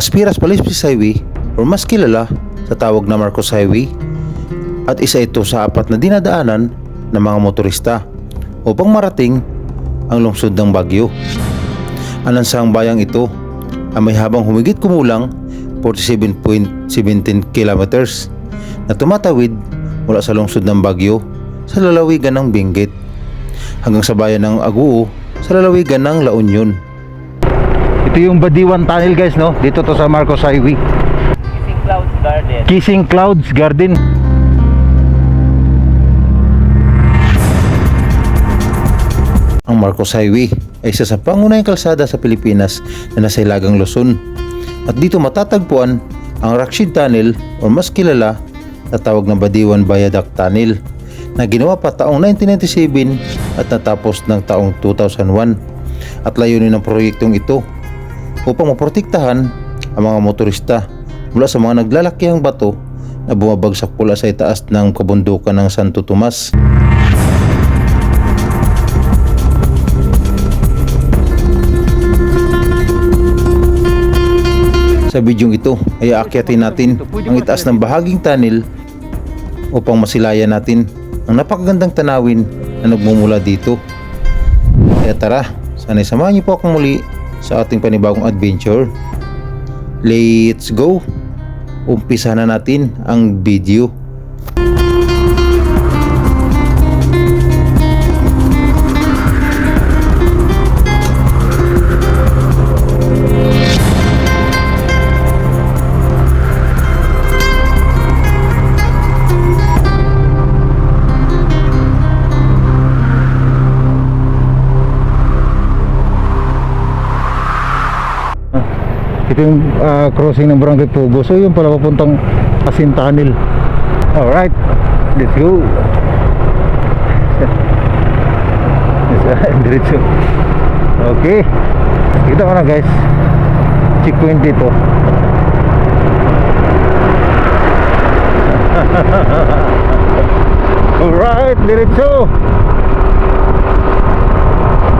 Aspiras Palispis Highway o mas kilala sa tawag na Marcos Highway at isa ito sa apat na dinadaanan ng mga motorista upang marating ang lungsod ng Bagyo. Ang lansang bayang ito ay may habang humigit kumulang 47.17 kilometers na tumatawid mula sa lungsod ng Bagyo sa lalawigan ng Benguet hanggang sa bayan ng Aguo sa lalawigan ng La Union. Ito yung Badiwan Tunnel guys no, dito to sa Marcos Highway. Kissing Clouds Garden. Kissing Clouds Garden. Ang Marcos Highway ay isa sa pangunahing kalsada sa Pilipinas na nasa Hilagang Luzon. At dito matatagpuan ang Rashid Tunnel o mas kilala na tawag na Badiwan Viaduct Tunnel na ginawa pa taong 1997 at natapos ng taong 2001. At layunin ng proyektong ito upang maprotektahan ang mga motorista mula sa mga naglalakihang bato na bumabagsak pula sa itaas ng kabundukan ng Santo Tomas. Sa bidyong ito ay aakyatin natin ang itaas ng bahaging tunnel upang masilayan natin ang napakagandang tanawin na nagmumula dito. Kaya tara, sana'y samahan niyo po ako muli sa ating panibagong adventure. Let's go! Umpisa na natin ang video. Ito yung ah, crossing ng Barangay Pugo. So yun pala papuntang Asin Tunnel. Alright, let's go. Diretso. Okay. Kita ko na guys. Checkpoint dito. Alright, diretso.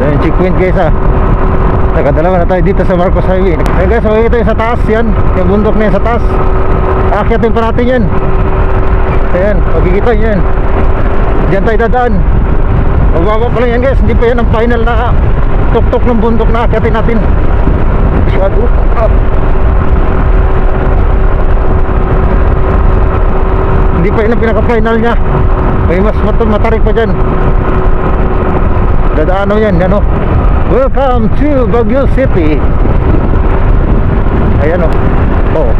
Then checkpoint guys ah. Nakadalawa na tayo dito sa Marcos Highway. Eh guys, makikita yung sa taas yan. Yung bundok na yan sa taas. Akyatin pa natin yan. Ayan, makikita yan. Diyan tayo dadaan. Magbaba pa lang yan guys. Hindi pa yan ang final na tuktok ng bundok na akyatin natin. Masyado. Up. Hindi pa yan ang pinaka-final niya. May mas mat matarik pa dyan. Dadaan yan, ano. Welcome to Baguio City. Ayan oh. Oh.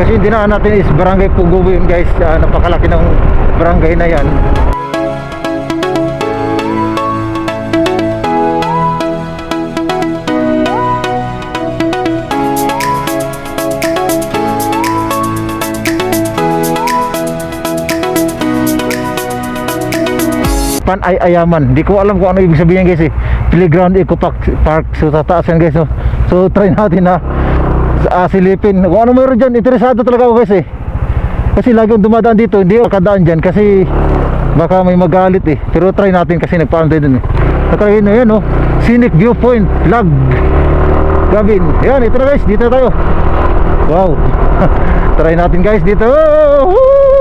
Kasi dinaan natin is Barangay Pugo yun guys. Ah, napakalaki ng barangay na yan. Pan ay ayaman. Hindi ko alam kung ano ibig sabihin guys eh. Playground Eco Park, park. So tataas yan guys. So, so try natin na uh, silipin. Kung ano meron dyan, interesado talaga ako guys eh. Kasi lagi dumadaan dito, hindi ako kadaan dyan kasi baka may magalit eh. Pero try natin kasi nagpaalam tayo dun eh. Nakalagay na yan oh. Scenic Viewpoint, Lag. Gabin. Yan, ito na guys, dito tayo. Wow. try natin guys dito. Oh, woo!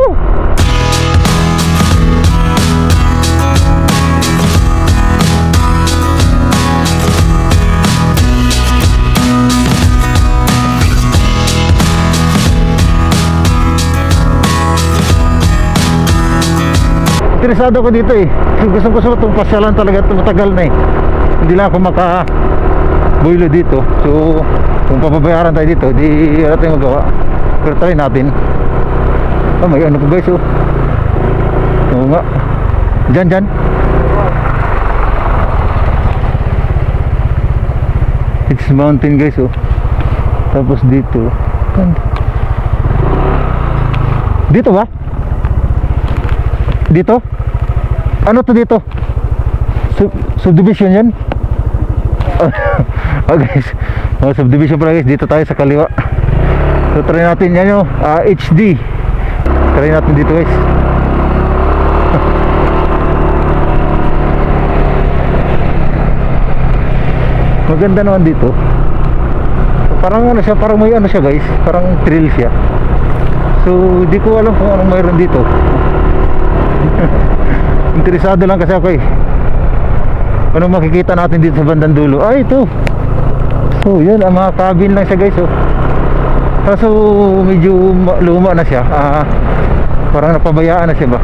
Interesado ko dito eh. Gusto gusto ko itong pasyalan talaga ito matagal na eh. Hindi lang ako maka builo dito. So kung papabayaran tayo dito di wala tayong magawa. Pero try natin. Oh may ano po guys oh oo nga. Dyan dyan it's mountain guys oh. Tapos dito. Dito ba? Dito? Ano to dito? Sub subdivision yan? oh guys oh, Subdivision pala guys Dito tayo sa kaliwa So try natin yan yung uh, HD Try natin dito guys Maganda naman dito. Parang ano siya, parang may ano siya guys, parang thrill siya. So, di ko alam kung anong mayroon dito. Interesado lang kasi ako eh. Ano makikita natin dito sa bandang dulo? Ay, ito. So, yan, ang mga cabin lang siya guys. Oh. Kaso, medyo ma- luma na siya. Ah, parang napabayaan na siya ba?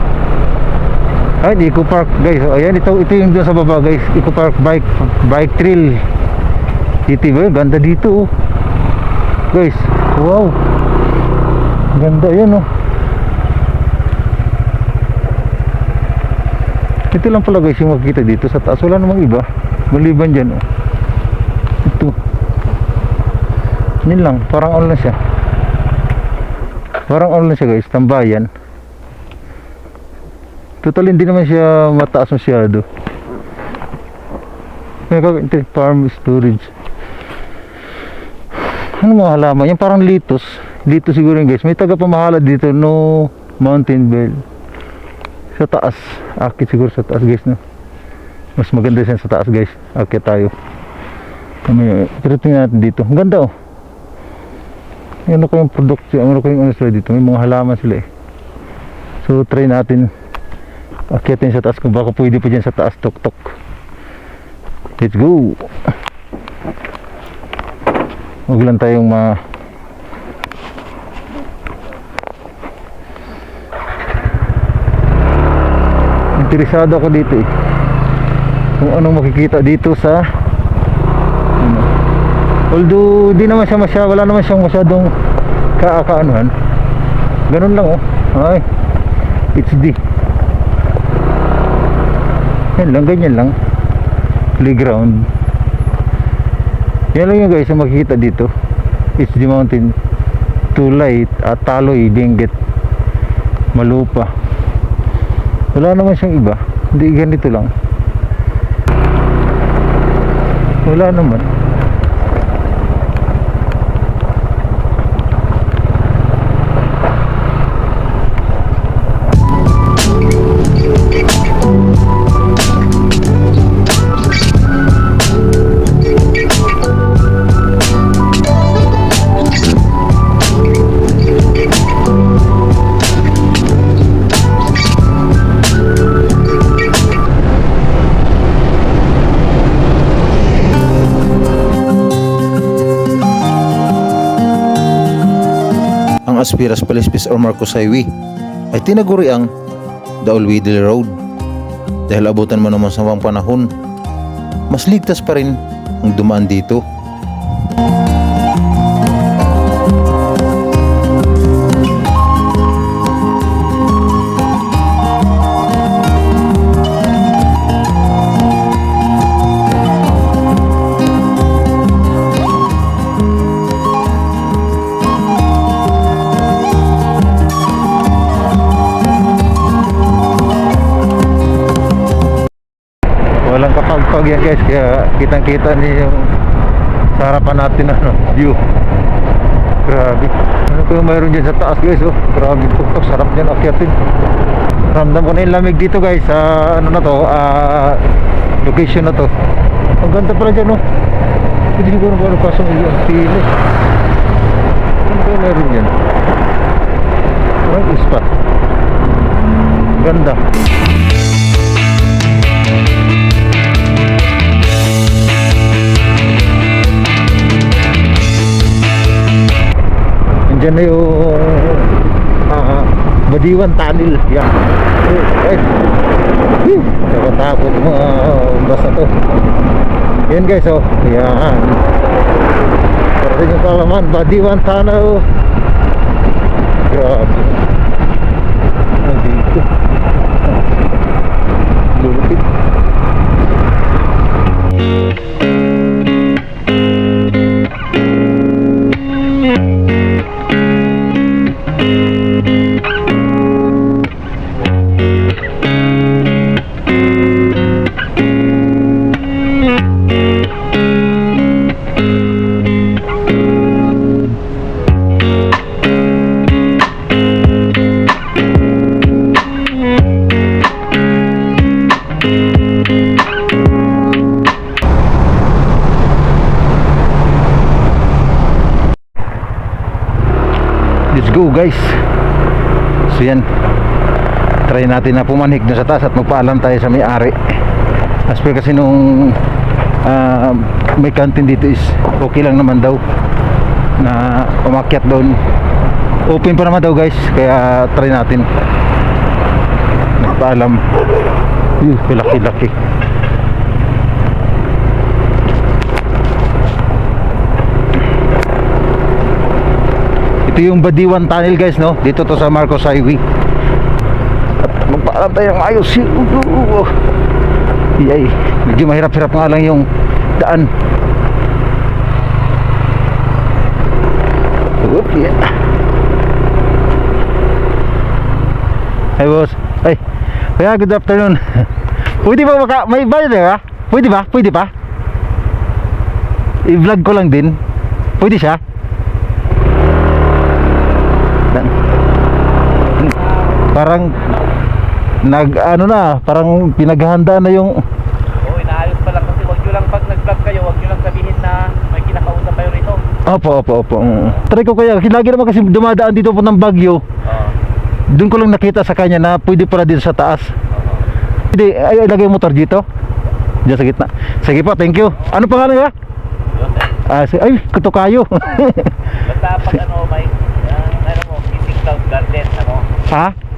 Ay, Eco Park guys. Oh, ayan, ito, ito yung doon sa baba guys. Eco Park bike, bike trail. City ba? Ganda dito oh. Guys, wow. Ganda yan oh. Ito lang pala guys yung makikita dito sa taas. Wala namang iba. Maliban dyan oh. Ito. Yun lang. Parang ano lang siya. Parang ano lang siya guys. Tambayan. Total hindi naman siya mataas masyado. May kaka- farm storage. Ano mga halaman? Yan parang litos. Dito siguro yun guys. May taga pamahala dito. No mountain bell. Sa taas. Akit siguro sa taas guys. No? Mas maganda siya sa taas guys. Akit tayo. Kami, pero natin dito. Ang ganda oh. Ano kayong product, ano kayong ano sila dito. May mga halaman sila eh. So try natin. Akyatin sa taas kung baka pwede pa dyan sa taas. Tok tok. Let's go. Huwag lang tayong ma Interesado ako dito eh. Kung anong makikita dito sa ano. Although di naman siya masya Wala naman siyang masyadong Kaakaanuhan Ganun lang oh. Ay HD Yan lang ganyan lang. Playground. Yan lang yun guys ang makikita dito. HD Mountain. Tulay at Taloy Benguet. Malupa wala naman siyang iba. Hindi ganito lang. Wala naman Ang Aspiras Palispis or Marcos Highway ay tinaguri ang Daulwidel Road. Dahil abutan mo naman sa mga panahon, mas ligtas pa rin ang dumaan dito. Kitang kita niyo yung sa harapan natin ano, view. Grabe. Ano kung mayroon dyan sa taas guys oh. Grabe to sarap dyan akyatin. Ramdam ko na yung lamig dito guys sa ano na to ah, location na to. Ang ganda pala dyan oh. Hindi ko na paano pasong yung pili. Ano kung mayroon dyan? Parang spot ganda Nandiyan na yung ah, Badiwan Tunnel. Yan. Whew. Nakatakot mga uh, basa to. Yan guys oh. Yan. Para yung kalaman. Badiwan Tunnel. Grabe. Nandito. Lulupit. Try natin na pumanik doon sa taas at magpaalam tayo sa may-ari. As per kasi nung ah, may canteen dito is okay lang naman daw na umakyat doon. Open pa naman daw guys, kaya try natin. Magpaalam. Yuh, laki-laki. Ito yung Badiwan Tunnel guys no Dito to sa Marcos Highway magpaalam tayo ng ayos Yay Medyo mahirap-hirap nga lang yung daan Oop, yeah. Hey boss Ay Kaya good afternoon Pwede ba maka May bayad ba? Pwede ba? Pwede ba? I-vlog ko lang din Pwede siya? Parang nag ano na parang pinaghahanda na yung Oo, inaayos pa lang kasi wag nyo lang pag nag-vlog kayo, wag nyo lang sabihin na may kinakausap kayo rito. opo opo opo mm. try ko kaya lagi naman kasi dumadaan dito po ng Bagyo Oo. doon ko lang nakita sa kanya na pwede pala dito sa taas hindi ay, ay lagay yung motor dito Diyan sa gitna sige po thank you ano pangalan ka? Yun, eh. Ah, si, ay kuto kayo Basta pag ano, may, ah, ano mo, Kissing Clouds Garden, ano? ha?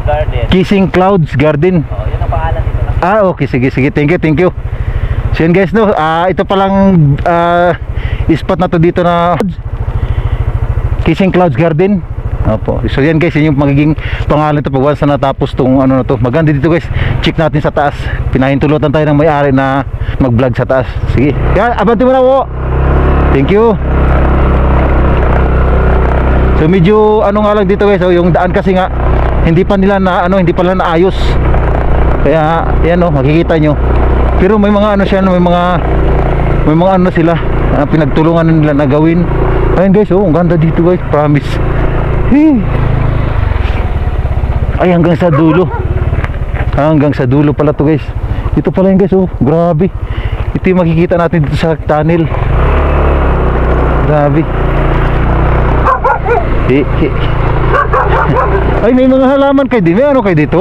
Clouds Garden. Kissing Clouds Garden Oo, yun ang pangalan nito. Ah, okay. Sige, sige. Thank you, thank you. So yun guys, no. Ah, ito palang ah, spot na to dito na Kissing Clouds Garden. Opo. So yan guys, yun yung magiging pangalan to pag once na natapos tong ano na to. Maganda dito guys. Check natin sa taas. Pinahintulutan tayo ng may-ari na mag-vlog sa taas. Sige. Yan, abanti mo na po. Thank you. So medyo ano nga lang dito guys, oh, yung daan kasi nga hindi pa nila na ano, hindi pa nila naayos. Kaya yan oh, makikita nyo. Pero may mga ano siya, may mga may mga ano sila, ah, pinagtulungan nila na gawin. Ayun guys, oh, ang ganda dito guys, promise. Hey. Ay hanggang sa dulo. Hanggang sa dulo pala to guys. Ito pala yun guys, oh, grabe. Ito yung makikita natin dito sa tunnel. Grabe. Eh. Ay, may mga halaman kayo din. May ano kayo dito?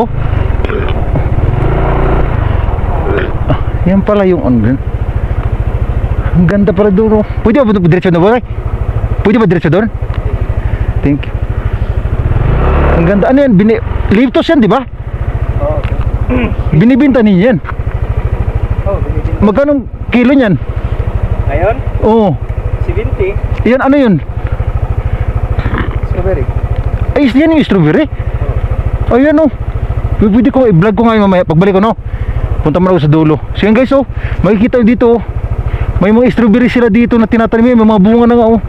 Ah, yan pala yung ano dun. Ang ganda pala doon. oh. Pwede ba diretso na ba? Pwede ba diretso doon? Thank you. Ang ganda. Ano yan? Bini Liftos yan, di ba? Oo. Binibinta ninyo yan. Oh, binibili. Magkano kilo niyan? Ngayon, Oo. 70. Yan, ano yun? Strawberry. Ay, yan yung strawberry. Ayan oh. P- Pwede ko i-vlog ko ngayon mamaya pagbalik ko no. Punta mo na ako sa dulo. So yan guys oh, makikita dito oh. May mga strawberry sila dito na tinatanim may mga bunga na nga oh.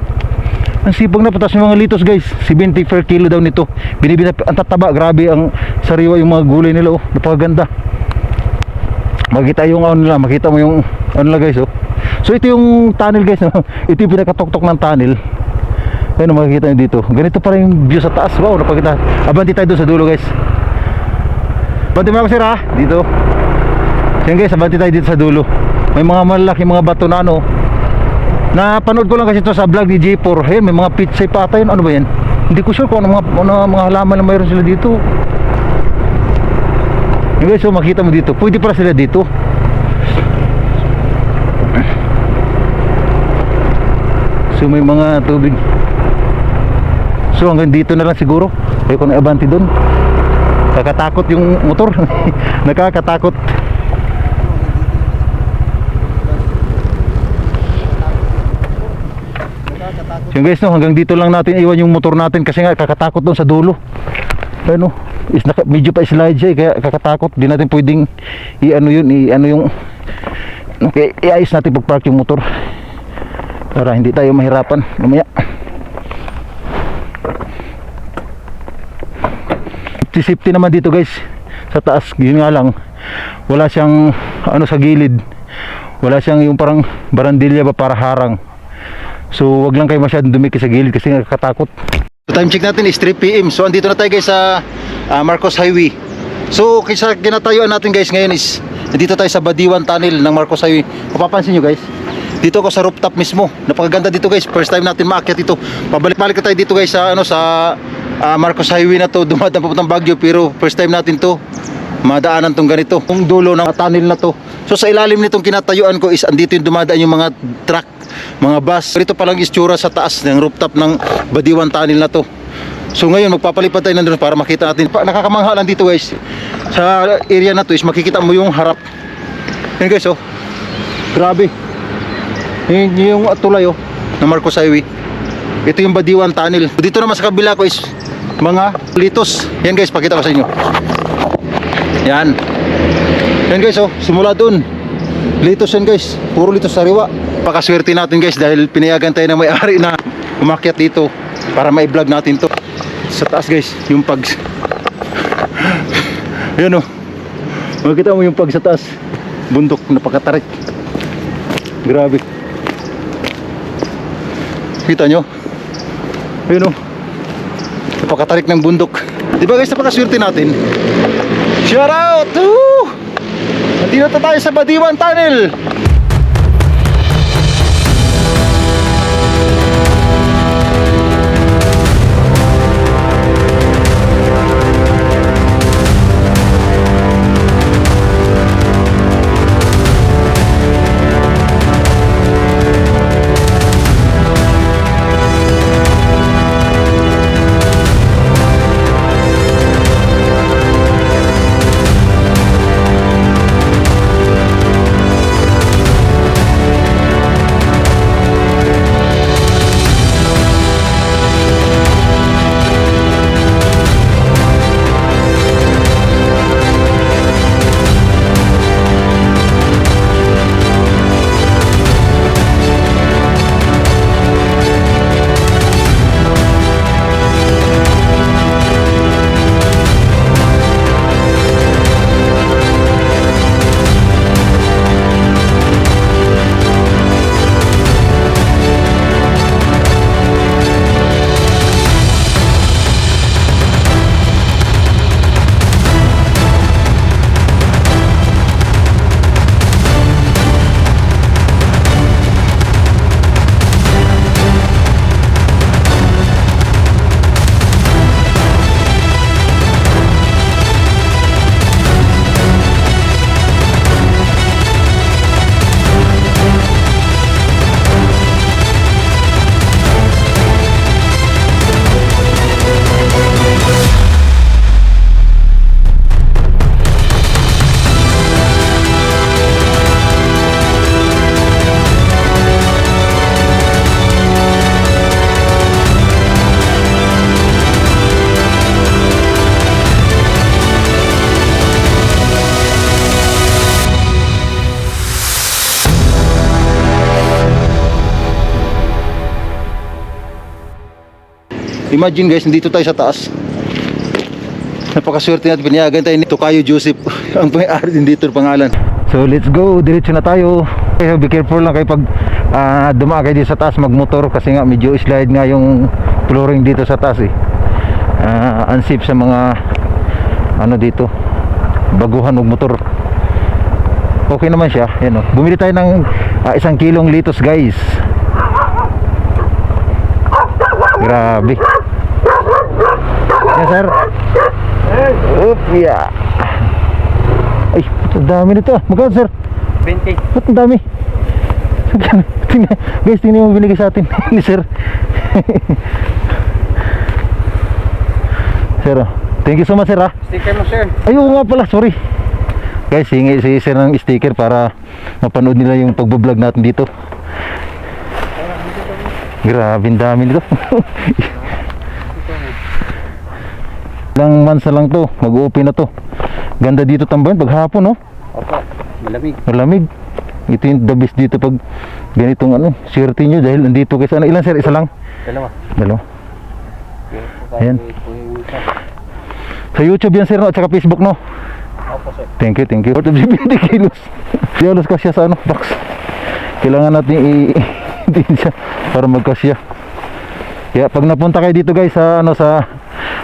Ang sipag na patas yung mga litos guys. 70 per kilo daw nito. Binibina ang tataba, grabe ang sariwa yung mga gulay nila oh. Napakaganda. Makita yung ano nila, makita mo yung ano nila guys oh. So ito yung tunnel guys no. Ito yung pinakatok-tok ng tunnel. Ayun, makikita nyo dito. Ganito pa rin yung view sa taas. Wow, napakita. Abanti tayo doon sa dulo, guys. Abanti sir, ha? Dito. Yan, guys. Abanti tayo dito sa dulo. May mga malaki mga bato na ano. Napanood ko lang kasi ito sa vlog ni J4. Ayun, may mga pitsay pa ata yun. Ano ba yan? Hindi ko sure kung ano mga, ano mga halaman na mayroon sila dito. Yan, guys. So, makita mo dito. Pwede para sila dito. So, may mga tubig. So hanggang dito na lang siguro. Ayoko na abanti doon. Kakatakot yung motor. Nakakatakot. Yung guys no, hanggang dito lang natin iwan yung motor natin kasi nga kakatakot doon sa dulo. Ano, is naka, medyo pa slide siya eh, kaya kakatakot. Di natin pwedeng i-ano yun, i-ano yung Okay, iayos natin pag-park yung motor para hindi tayo mahirapan mamaya. Safety safety naman dito guys. Sa taas yun nga lang. Wala siyang ano sa gilid. Wala siyang yung parang barandilya ba para harang. So wag lang kayo masyadong dumikit sa gilid kasi nakakatakot time check natin is 3pm so andito na tayo guys sa ah, Marcos Highway. So kaysa kinatayuan natin guys ngayon is nandito tayo sa Badiwan Tunnel ng Marcos Highway. Mapapansin nyo guys Dito ako sa rooftop mismo. Napakaganda dito guys. First time natin maakyat dito. Pabalik-balik tayo dito guys sa ano sa ah, Marcos Highway na to. Dumadaan papuntang Baguio pero first time natin to madaanan tong ganito. Yung dulo ng tunnel na to. So sa ilalim nitong kinatayuan ko is andito yung dumadaan yung mga truck, mga bus. Ito palang istura sa taas ng rooftop ng Badiwan Tunnel na to. So ngayon magpapalipad tayo nandun para makita natin. Nakakamangha lang dito guys. Sa area na to is makikita mo yung harap. Yan guys oh. Grabe. Yun yung tulay oh ng Marcos Highway. Ito yung Badiwan Tunnel. Dito naman sa kabila ko is mga litos. Yan guys, pakita ko sa inyo. Yan. Yan guys oh, simula dun. Litos yan guys. Puro litos sariwa. Pakaswerte natin guys dahil pinayagan tayo ng may-ari na umakyat dito para mai-vlog natin to. Sa taas guys, yung pag... Yan oh. Makita mo yung pag sa taas. Bundok, napakatarik. Grabe. Kita nyo? Ayun oh. Napakatarik ng bundok. Di ba guys, napakaswerte natin? Shout out! Woo! Nandito na tayo sa Badiwan Tunnel! Imagine guys, nandito tayo sa taas. Napakaswerte natin, pinayagan tayo ni Tokayo Joseph. Ang may-ari din dito ng pangalan. So let's go, diretso na tayo. Be careful lang kayo pag ah, dumaan kayo dito sa taas magmotor kasi nga medyo slide nga yung flooring dito sa taas eh. Ah, unsafe sa mga ano dito, baguhan ng motor. Okay naman siya, yan oh. Bumili tayo ng ah, isang kilong litos guys. Grabe. Yes sir. Up, yeah. Ay, ang dami nito. ah. Magkano sir? 20. Ba't ang dami? tingnan, guys, tingnan mo binigay sa atin ni sir. sir, oh. thank you so much sir ah. Sticker mo, sir. Ayun nga pala, sorry. Guys, hingi si sir ng sticker para mapanood nila yung pagbablog natin dito. Grabe, ang dami nito. Ilang months na lang to, mag-open na to. Ganda dito tambayan pag hapon, no? Opo. Malamig. Malamig. Ito yung the best dito pag ganitong ano, swerte nyo dahil nandito kayo sa ano. Ilan sir? Isa lang? Dalawa. Dalawa. Ayan. Sa YouTube yan sir no? at saka Facebook no? Opo, sir. Thank you, thank you. 40 kilos. Kilos kasya sa ano, box. Kailangan natin i din siya para magkasya. Kaya pag napunta kayo dito guys sa ano sa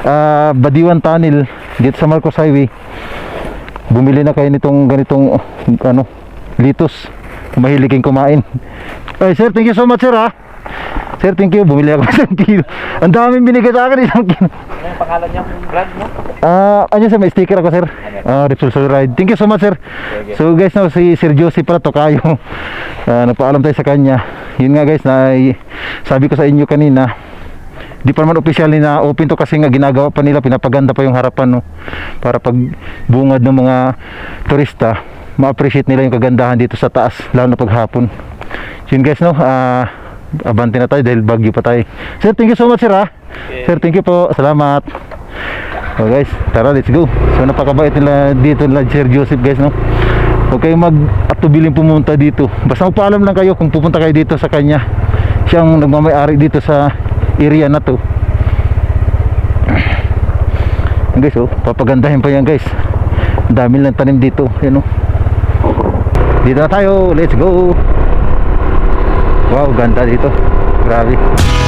ah, Badiwan Tunnel dito sa Marcos Highway, bumili na kayo nitong ganitong ano litos mahilig kumain. Ay, sir, thank you so much, sir, ha. Sir, thank you. Bumili ako ng isang kilo. Ang daming binigay sa akin, isang kilo. Ano yung pangalan niyang brand mo? Ah, ano sir, may sticker ako, sir. Ah, Repsol Soul Ride. Thank you so much, sir. So, guys, no, si Sir Josie pala to kayo. Ah, nagpaalam tayo sa kanya. Yun nga, guys, na sabi ko sa inyo kanina, di pa naman official na open to kasi nga ginagawa pa nila, pinapaganda pa yung harapan, no. Para pag bungad ng mga turista, ma-appreciate nila yung kagandahan dito sa taas, lalo na paghapon. So, yun guys, no, ah, abante na tayo dahil bagyo pa tayo. Sir, thank you so much, sir, ha. Sir, thank you po. Salamat. So guys, tara let's go. So napakabait nila dito nila Sir Joseph guys no. Huwag kayong mag-atubiling pumunta dito. Basta magpaalam lang kayo kung pupunta kayo dito sa kanya. Siyang nagmamay-ari dito sa area na to. Yan guys oh, papagandahin pa yan guys. Dami lang tanim dito. Yan oh. Dito na tayo. Let's go. Wow, ganda dito. Grabe.